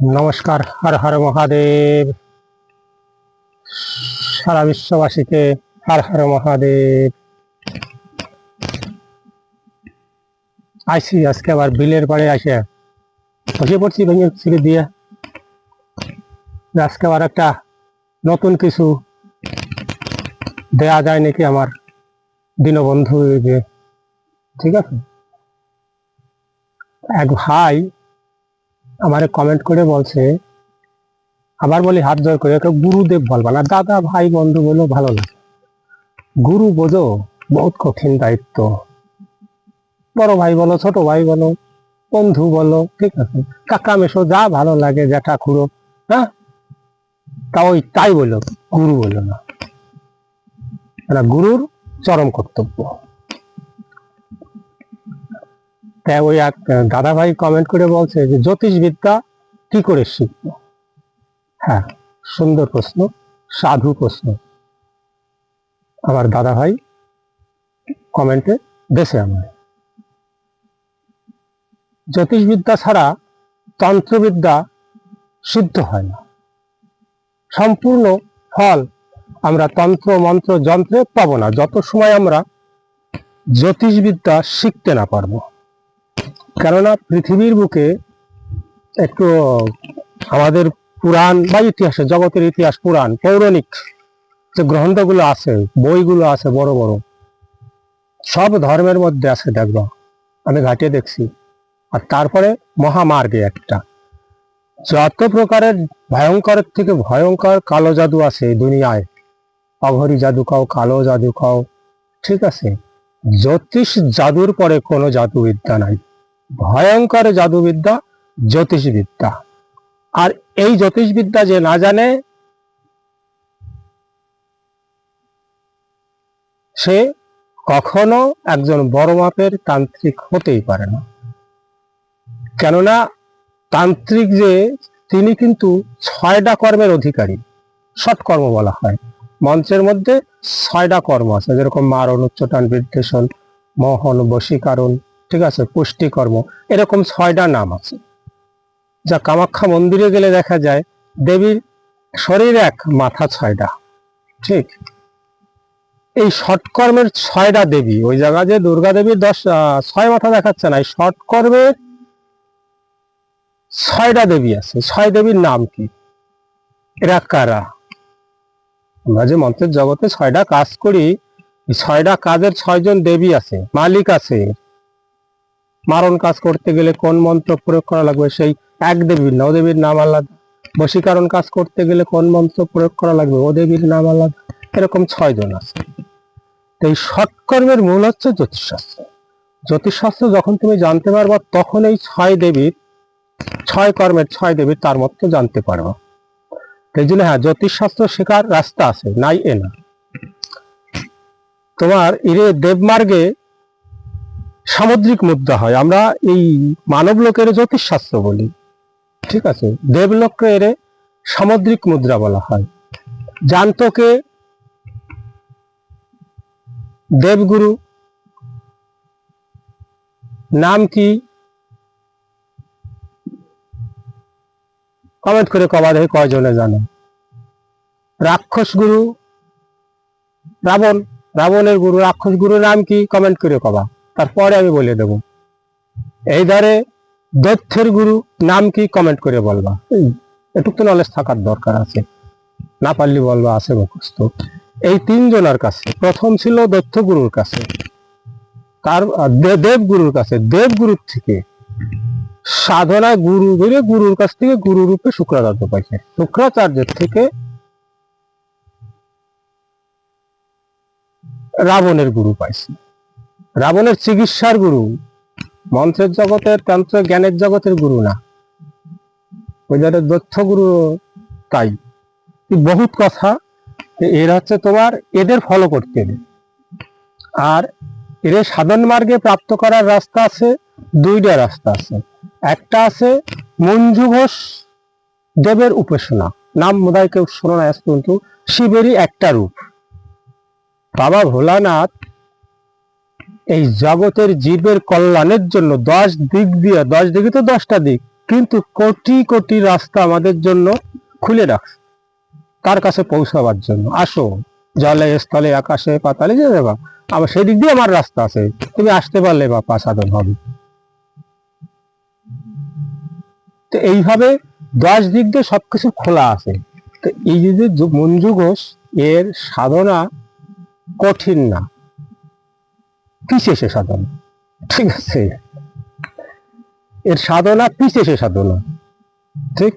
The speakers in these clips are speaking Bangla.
নমস্কার, হর হর মহাদেব। সারা বিশ্ববাসীকে হর হর মহাদেব। আইসি আজকে আবার বিলের পাড়ে আসে বসে পড়ছি ভেঙে ছিঁড়ে দিয়ে। আজকে আবার একটা নতুন কিছু দেয়া যায় নাকি আমার দীনবন্ধু ঠিক আছে? এক ভাই আমারে কমেন্ট করে বলছে, আবার বলি হাত জোর করে গুরুদেব বলবা না। দাদা, ভাই, বন্ধু বলো, ভালো লাগে গুরু বোঝো, বহুত কঠিন দায়িত্ব। বড় ভাই বলো, ছোট ভাই বলো, বন্ধু বলো, ঠিক আছে। কাকা মেশো, যা ভালো লাগে, জ্যাঠা খুঁড়ো হ্যাঁ? তা ওই তাই বলল গুরু বলল না। গুরুর চরম কর্তব্য। তাই ওই এক দাদা ভাই কমেন্ট করে বলছে যে জ্যোতিষবিদ্যা কি করে শিখব? হ্যাঁ সুন্দর প্রশ্ন, সাধু প্রশ্ন। আমার দাদা ভাই কমেন্টে দেশে আমার জ্যোতিষবিদ্যা ছাড়া তন্ত্রবিদ্যা সিদ্ধ হয় না। সম্পূর্ণ ফল আমরা তন্ত্র, মন্ত্র, যন্ত্রে পাবো না। যত সময় আমরা জ্যোতিষবিদ্যা শিখতে না পারব কেননা পৃথিবীর বুকে একটু, আমাদের পুরাণ বা ইতিহাসে, জগতের ইতিহাস, পুরাণ, পৌরাণিক যে গ্রন্থগুলো আছে, বইগুলো আছে বড় বড়, সব ধর্মের মধ্যে আছে দেখবা। আমি ঘাটিয়ে দেখছি। আর তারপরে মহামার্গে একটা। যত প্রকারের ভয়ঙ্করের থেকে ভয়ঙ্কর কালো জাদু আছে দুনিয়ায়। অঘরি জাদু খাও, কালো জাদু খাও, ঠিক আছে? জ্যোতিষ জাদুর পরে কোনো জাদুবিদ্যা নাই। ভয়ঙ্কর জাদুবিদ্যা জ্যোতিষবিদ্যা। আর এই জ্যোতিষবিদ্যা যে না জানে, সে কখনো একজন বড় মাপের তান্ত্রিক হতেই পারে না। কেননা তান্ত্রিক যে, তিনি কিন্তু ছয়টা কর্মের অধিকারী। ষটকর্ম বলা হয়। মঞ্চের মধ্যে ছয়টা কর্ম আছে, যেরকম মারণ উচ্চটান বিদ্বেষণ মোহন, বশীকরণ ঠিক আছে পুষ্টিকর্ম এরকম ছয়টা নাম আছে। যা কামাখ্যা মন্দিরে গেলে দেখা যায়, দেবীর শরীর এক, মাথা ছয়টা। ঠিক? এই ষটকর্মের ছয়টা দেবী, ওই জায়গা যে দুর্গা দেবীর দশ ছয় মাথা দেখাচ্ছে না, এই ষটকর্মের ছয়টা দেবী আছে। ছয় দেবীর নাম কি? এরা কারা? আমরা যে মন্ত্রের জগতে ছয়টা কাজ করি ছয়টা কাজের ছয়জন দেবী আছে, মালিক আছে। মারণ কাজ করতে গেলে কোন মন্ত্র প্রয়োগ করা লাগবে? সেই এক দেবীর না ও দেবীর নাম আলাদা বশীকরণ কাজ করতে গেলে কোন মন্ত্র প্রয়োগ করা লাগবে? ও দেবীর নাম আলাদা এরকম ছয়জন আছে। তো এই সৎকর্মের মূল হচ্ছে জ্যোতিষশাস্ত্র। জ্যোতিষশাস্ত্র যখন তুমি জানতে পারবা, তখন এই ছয় দেবীর, ছয় কর্মের ছয় দেবীর তার মতো জানতে পারবা। এই জন্য হ্যাঁ জ্যোতিষশাস্ত্র শেখার রাস্তা আছে, নাই এ না। তোমার ইরে দেবমার্গে সামুদ্রিক মুদ্রা হয়। আমরা এই মানব লোকের জ্যোতিষশাস্ত্র বলি। ঠিক আছে? দেবলোককে এর সামুদ্রিক মুদ্রা বলা হয়। জান্তকে দেবগুরু, নাম কি? কমেন্ট করে কবা দেখে কয়জনে জানে। রাক্ষস গুরু, রাবণ, রাবণের গুরু, রাক্ষস গুরুর নাম কি? কমেন্ট করে কবা। তারপরে আমি বলে দেব। এই ধারে দৈত্যের গুরু নাম কি কমেন্ট করে বলবা? এটুক তো নলেজ থাকার দরকার আছে। না পারলে বলবা, আছে মুখস্থ। এই তিনজনের কাছে, প্রথম ছিল দৈত্য গুরুর কাছে, তার দেবগুরুর কাছে। দেবগুরুর থেকে সাধনায় গুরু বেরে গুরুর কাছ থেকে গুরু রূপে শুক্রাচার্য পাইছে। শুক্রাচার্যের থেকে রাবণের গুরু পাইছে। রাবণের চিকিৎসার গুরু, মন্ত্রের জগতের, তন্ত্র জ্ঞানের জগতের গুরু না। ওই যাদের দক্ষ গুরু তাই। বহুত কথা এর হচ্ছে তোমার এদের ফলো করতে। হবে আর এর সাধন মার্গে প্রাপ্ত করার রাস্তা আছে, দুইটা রাস্তা আছে। একটা আছে মঞ্জু ঘোষ দেবের উপাসনা। নাম বোধহয় কেউ শোনো না পর্যন্ত। শিবেরই একটা রূপ। বাবা ভোলানাথ এই জগতের জীবের কল্যাণের জন্য দশ দিক দিয়ে, দশ দিকে তো দশটা দিক, কিন্তু কোটি কোটি রাস্তা আমাদের জন্য খুলে রাখছে। তার কাছে পৌঁছাবার জন্য। আসো, জলে, স্থলে, আকাশে, পাতালে যে দেবা আবার সেদিক দিয়ে আমার রাস্তা আছে। তুমি আসতে পারলে বা সাধন হবে। তো এইভাবে দশ দিক দিয়ে সবকিছু খোলা আছে। তো এই যু- মঞ্জু ঘোষ, এর সাধনা কঠিন না। পিছে সে সাধনা? ঠিক আছে। এর সাধনা পিছে সে সাধনা? ঠিক?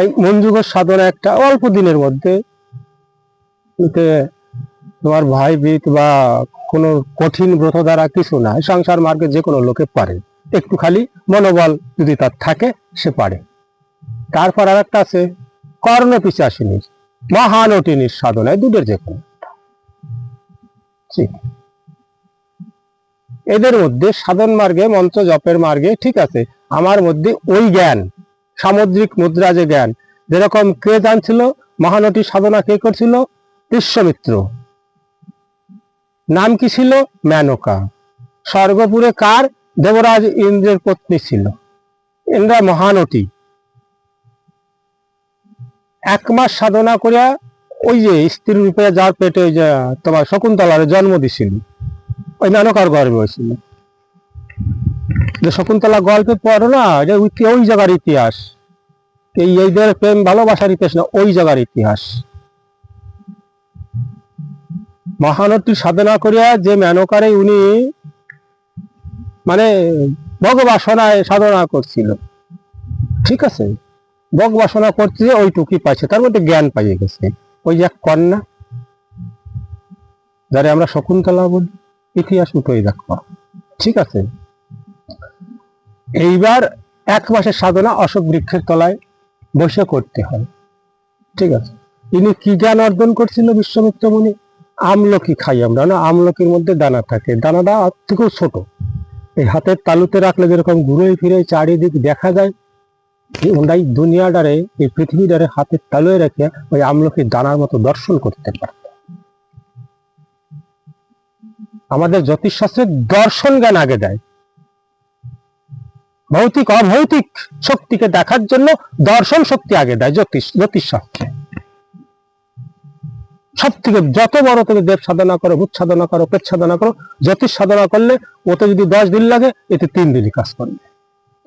এই মঞ্জু ঘোষ সাধনা একটা অল্প দিনের মধ্যে তোমার ভাই বিত বা কোনো কঠিন ব্রত দ্বারা কিছু না সংসার মার্গে যে কোনো লোকে পারে। একটু খালি মনোবল যদি তার থাকে, সে পারে। তারপর আর একটা আছে, কর্ণ পিচাসিনীর, মহানটিনীর সাধনায় দুটোর যে কোনো। ঠিক। এদের মধ্যে সাধন মার্গে, মন্ত্র জপের মার্গে ঠিক আছে। আমার মধ্যে ওই জ্ঞান, সামুদ্রিক মুদ্রা যে জ্ঞান, যেরকম কে জানছিল মহানটী সাধনা কে করছিল? বিশ্বমিত্র। নাম কি ছিল? মেনকা স্বর্গপুরে কার? দেবরাজ ইন্দ্রের পত্নী ছিল। ইন্দ্রা মহানটী। এক মাস সাধনা করিয়া ওই যে স্ত্রী রূপে যার পেটে ওই যে, তোমার শকুন্তলার জন্ম দিছিল, ওই মেনকার গর্বে হয়েছিল। শকুন্তলা গল্পে পড়ো না, এটা ওই জায়গার ইতিহাস। এই এইদের প্রেম, ভালোবাসার ইতিহাস না, ওই জায়গার ইতিহাস। মহানটী সাধনা করিয়া যে মেনকারে উনি মানে ভগবাসনায় সাধনা করছিল। ঠিক আছে? ভগবাসনা করছে যে ওইটুকুই পাইছে, তার মধ্যে জ্ঞান পাইয়ে গেছে। ওই এক কন্যা, যারে আমরা শকুন্তলা বলি, ইতিহাস উঠোই দেখো। ঠিক আছে? এইবার এক মাসের সাধনা অশোক বৃক্ষের তলায় বসে করতে হয়। ঠিক আছে? ইনি কি জ্ঞান অর্জন করছিল বিশ্বমিত্র মুনি আমলকি খাই আমরা, না? আমলকির মধ্যে দানা থাকে। দানাটা থেকেও ছোট। এই হাতের তালুতে রাখলে যেরকম ঘুরে ফিরে চারিদিক দেখা যায়। ওনাই দুনিয়াটারে এই পৃথিবীটারে হাতের তালুয়ে রেখে ওই আমলকির দানার মতো দর্শন করতে পারে। আমাদের জ্যোতিষশাস্ত্রের দর্শন জ্ঞান আগে দেয়। ভৌতিক, অভৌতিক শক্তিকে দেখার জন্য দর্শন শক্তি আগে দেয় জ্যোতিষ, জ্যোতিষশাস্ত্রে। সব থেকে যত বড় তুমি দেব সাধনা করো, ভূত সাধনা করো, পেট সাধনা করো, জ্যোতিষ সাধনা করলে ওতে যদি দশ দিন লাগে, এতে তিন দিনই কাজ করবে।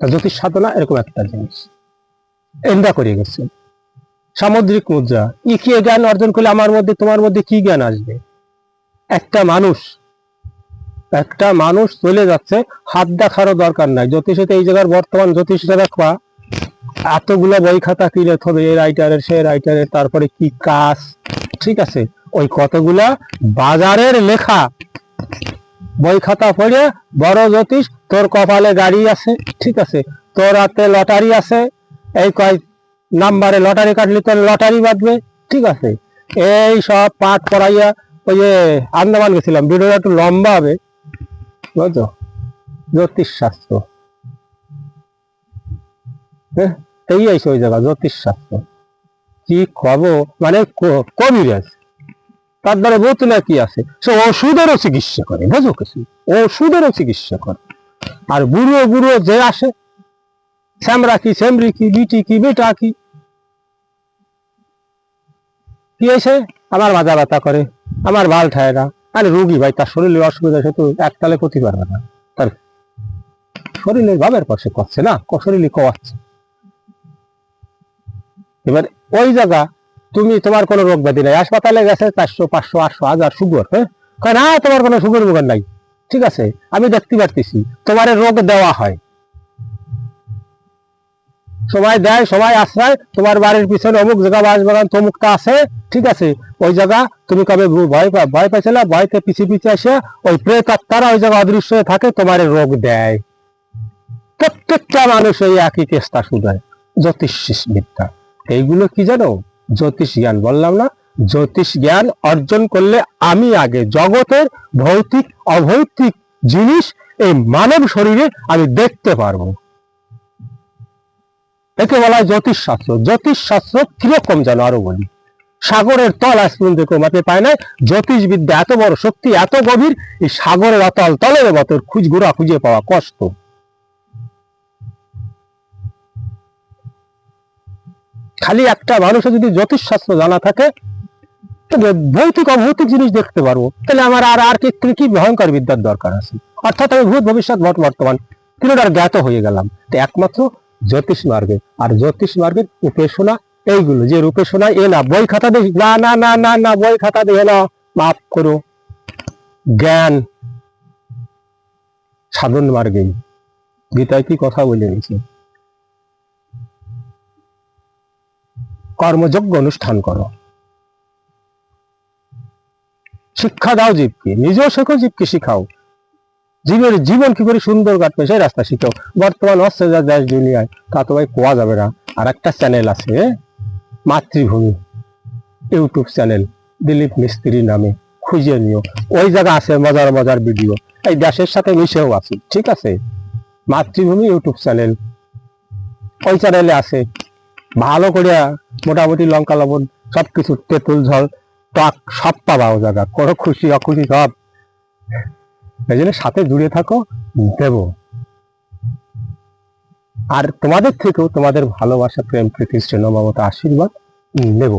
জ্যোতিষ সাধনা এরকম একটা জিনিস। এন্দা করে গেছে। সামুদ্রিক মুদ্রা। ই কি জ্ঞান অর্জন করলে আমার মধ্যে, তোমার মধ্যে কি জ্ঞান আসবে? একটা মানুষ একটা মানুষ চলে যাচ্ছে, হাত দেখারও দরকার নাই। জ্যোতিষে এই জায়গার বর্তমান জ্যোতিষটা দেখবা, এতগুলো বই খাতা কিনে হবে এই রাইটারের সে রাইটারের তারপরে কি কাজ? ঠিক আছে? ওই কতগুলা বাজারের লেখা। বই খাতা পড়ে বড় জ্যোতিষ, তোর কপালে গাড়ি আছে, ঠিক আছে? তোর হাতে লটারি আছে এই কয় নাম্বারে লটারি কাটলি তোর লটারি বাঁধবে। ঠিক আছে? এই সব পাঠ পড়াইয়া ওই যে আন্দামান গেছিলাম। ভিডিওটা একটু লম্বা হবে। বুঝছ জ্যোতিষ শাস্ত্র হ্যাঁ এই আইসে ওই জায়গা জ্যোতিষ শাস্ত্র কি কব মানে কবিরাজ তার দ্বারা বোতলে কি আছে? সে ওষুধেরও চিকিৎসা করে, বুঝো কিছু? ওষুধেরও চিকিৎসা করে। আর বুড়ো বুড়ো যে আসে শ্যামরা কি, শ্যামরি কি, বিটি কি, বেটা কি? হয়েছে? আমার মাজা ব্যথা করে, আমার বাল ঠায় না। আরে রুগী ভাই, তার শরীরে অসুবিধা, সে তো একতালে ক্ষতি পারবে না। তার শরীরের ভাবের সে করছে না? শরীরে কওয়াচ্ছে। এবার ওই জায়গা, তুমি তোমার কোনো রোগ ব্যাধি নাই। হাসপাতালে গেছে, চারশো, পাঁচশো, আটশো হাজার সুগর হ্যাঁ? না, তোমার কোনো সুগার মুগার নাই। ঠিক আছে, আমি দেখতে পারতেছি, তোমার রোগ দেওয়া হয়। সবাই দেয়, সবাই আশ্রয়, তোমার বাড়ির পিছনে অমুক জায়গা বাস বাগান, তমুকটা আছে, ঠিক আছে? ওই জায়গা তুমি কবে ভয় ভয় পাইছিল ভয়তে পিছিয়ে পিছিয়ে আসে ওই প্রেত আত্মারা ওই জায়গা অদৃশ্য হয়ে থাকে, তোমার রোগ দেয়। প্রত্যেকটা মানুষ এই একই চেষ্টা শুধায় জ্যোতিষ বিদ্যা। এইগুলো কি জানো? জ্যোতিষ জ্ঞান। বললাম না, জ্যোতিষ জ্ঞান অর্জন করলে আমি আগে জগতের ভৌতিক, অভৌতিক জিনিস এই মানব শরীরে আমি দেখতে পারব। একে বলা হয় জ্যোতিষশাস্ত্র। জ্যোতিষশাস্ত্র কীরকম যেন আরও বলি? সাগরের তল আজ পর্যন্ত কেউ মাপে পায় নাই। জ্যোতিষবিদ্যা এত বড় শক্তি, এত গভীর, এই সাগরের অতল তলের মতো খুঁজ ঘুরা খুঁজে পাওয়া কষ্ট। খালি একটা মানুষের যদি জ্যোতিষশাস্ত্র জানা থাকে তাহলে ভৌতিক, অভৌতিক জিনিস দেখতে পারব। তাহলে আমার আর আর কি কি ভয়ঙ্কর বিদ্যার দরকার আছে? অর্থাৎ আমি ভূত, ভবিষ্যৎ, বর্তমান কিন্তু জ্ঞাত হয়ে গেলাম। তো একমাত্র জ্যোতিষ মার্গে। আর জ্যোতিষ মার্গের উপাসনা এইগুলো, যে রূপেশনা এ না, বই খাতা দেখি। না না না না না, বই খাতা দেখে না মাফ করো। জ্ঞান। সাধন মার্গেই গীতায় কি কথা বলে গেছে কর্মযোগ্য অনুষ্ঠান করো। শিক্ষা দাও জীবকে। নিজেও শেখো জীবকে শিখাও। জীবের জীবন কি করে সুন্দর কাটবে সেই রাস্তা শিখাও বর্তমান হচ্ছে যা দেশ দুনিয়ায়, তা তো ভাই কোয়া যাবে না। আর একটা চ্যানেল আছে, মাতৃভূমি, ইউটিউব চ্যানেল দিলীপ মিস্ত্রি নামে, খুঁজে নিও। ওই জায়গা আছে, মজার মজার ভিডিও এই দেশের সাথে মিশেও আছে, ঠিক আছে? মাতৃভূমি, ইউটিউব চ্যানেল ওই চ্যানেলে আছে, ভালো করে মোটামুটি লঙ্কা, লবণ, সবকিছু তেঁতুল ঝল টক সব পাবা ও জায়গা। কোনো খুশি, অখুশি, সব। এই জন্য সাথে জুড়ে থাকো, দেব। আর তোমাদের থেকেও তোমাদের ভালোবাসা, প্রেম, প্রীতি, স্নেহ, মমতা, আশীর্বাদ নেব